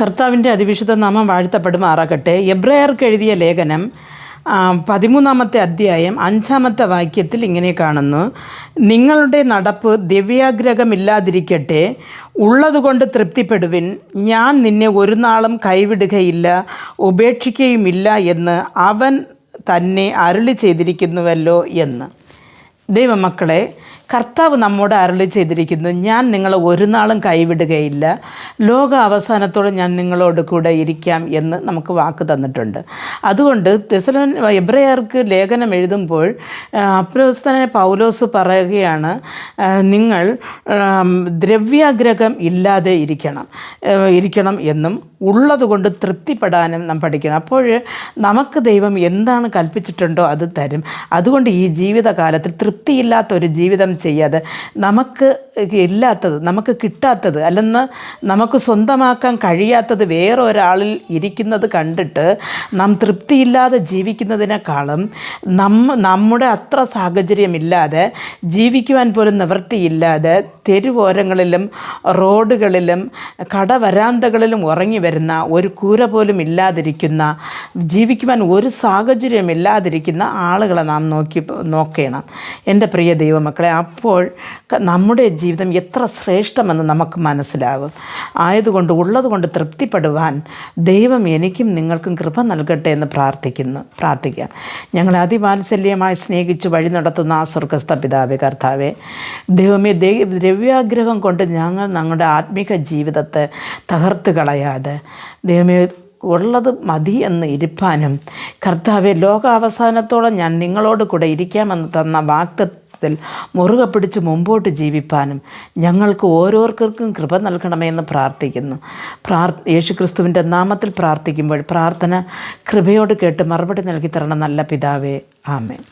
കർത്താവിന്റെ അതിവിശുദ്ധ നാമം വാഴ്ത്തപ്പെടുമാറാകട്ടെ. എബ്രയർക്ക് എഴുതിയ ലേഖനം പതിമൂന്നാമത്തെ അധ്യായം അഞ്ചാമത്തെ വാക്യത്തിൽ ഇങ്ങനെ കാണുന്നു. നിങ്ങളുടെ നടപ്പ് ദിവ്യാഗ്രഹമില്ലാതിരിക്കട്ടെ. ഉള്ളതുകൊണ്ട് തൃപ്തിപ്പെടുവിൻ. ഞാൻ നിന്നെ ഒരു നാളും കൈവിടുകയില്ല. ഉപേക്ഷിക്കുകയുമില്ല എന്ന് അവൻ തന്നെ അരുളി ചെയ്തിരിക്കുന്നുവല്ലോ എന്ന്. ദൈവമക്കളെ കർത്താവ് നമ്മോട് അരളി ചെയ്തിരിക്കുന്നു ഞാൻ നിങ്ങളെ ഒരു നാളും കൈവിടുകയില്ല. ലോക അവസാനത്തോടെ ഞാൻ നിങ്ങളോട് കൂടെ ഇരിക്കാം എന്ന് നമുക്ക് വാക്ക് തന്നിട്ടുണ്ട്. അതുകൊണ്ട് തെസലോൻ എബ്രയർക്ക് ലേഖനം എഴുതുമ്പോൾ അപ്രോസ്തനെ പൗലോസ് പറയുകയാണ് നിങ്ങൾ ദ്രവ്യാഗ്രഹം ഇല്ലാതെ ഇരിക്കണം ഇരിക്കണം എന്നും ഉള്ളതുകൊണ്ട് തൃപ്തിപ്പെടാനും നാം പഠിക്കണം. അപ്പോൾ നമുക്ക് ദൈവം എന്താണ് കൽപ്പിച്ചിട്ടുണ്ടോ അത് തരും. അതുകൊണ്ട് ഈ ജീവിതകാലത്തിൽ തൃപ്തിയില്ലാത്ത ഒരു ജീവിതം ചെയ്യാതെ നമുക്ക് ഇല്ലാത്തത് നമുക്ക് കിട്ടാത്തത് അല്ലെന്ന് നമുക്ക് സ്വന്തമാക്കാൻ കഴിയാത്തത് വേറെ ഒരാളിൽ ഇരിക്കുന്നത് കണ്ടിട്ട് നാം തൃപ്തിയില്ലാതെ ജീവിക്കുന്നതിനേക്കാളും നമ്മ നമ്മുടെ അത്ര സാഹചര്യമില്ലാതെ ജീവിക്കുവാൻ പോലും നിവൃത്തിയില്ലാതെ തെരുവോരങ്ങളിലും റോഡുകളിലും കടവരാന്തകളിലും ഉറങ്ങി വരുന്ന ഒരു കൂര പോലും ഇല്ലാതിരിക്കുന്ന ജീവിക്കുവാൻ ഒരു സാഹചര്യമില്ലാതിരിക്കുന്ന ആളുകളെ നാം നോക്കി നോക്കണം. എന്റെ പ്രിയ ദൈവമക്കളെ അപ്പോൾ നമ്മുടെ ജീവിതം എത്ര ശ്രേഷ്ഠമെന്ന് നമുക്ക് മനസ്സിലാകും. ആയതുകൊണ്ട് ഉള്ളതുകൊണ്ട് തൃപ്തിപ്പെടുവാൻ ദൈവം എനിക്കും നിങ്ങൾക്കും കൃപ നൽകട്ടെ എന്ന് പ്രാർത്ഥിക്കുന്നു പ്രാർത്ഥിക്കാം. ഞങ്ങൾ അതിവാത്സല്യമായി സ്നേഹിച്ച് വഴി നടത്തുന്ന ആ സ്വർഗസ്ഥ പിതാവേ കർത്താവെ ദൈവമേ ദൈവ ദ്രവ്യാഗ്രഹം കൊണ്ട് ഞങ്ങൾ ഞങ്ങളുടെ ആത്മീക ജീവിതത്തെ തകർത്ത് കളയാതെ ദൈവമേ ഉള്ളത് മതി എന്ന് ഇരിപ്പാനും കർത്താവെ ലോകാവസാനത്തോളം ഞാൻ നിങ്ങളോട് കൂടെ ഇരിക്കാമെന്ന് തന്ന വാക്തത്വത്തിൽ മുറുകെ പിടിച്ച് മുമ്പോട്ട് ജീവിപ്പാനും ഞങ്ങൾക്ക് ഓരോരുത്തർക്കും കൃപ നൽകണമെന്ന് പ്രാർത്ഥിക്കുന്നു. പ്രാർ യേശുക്രിസ്തുവിന്റെ നാമത്തിൽ പ്രാർത്ഥിക്കുമ്പോൾ പ്രാർത്ഥന കൃപയോട് കേട്ട് മറുപടി നൽകി തരണം നല്ല പിതാവേ. ആമേൻ.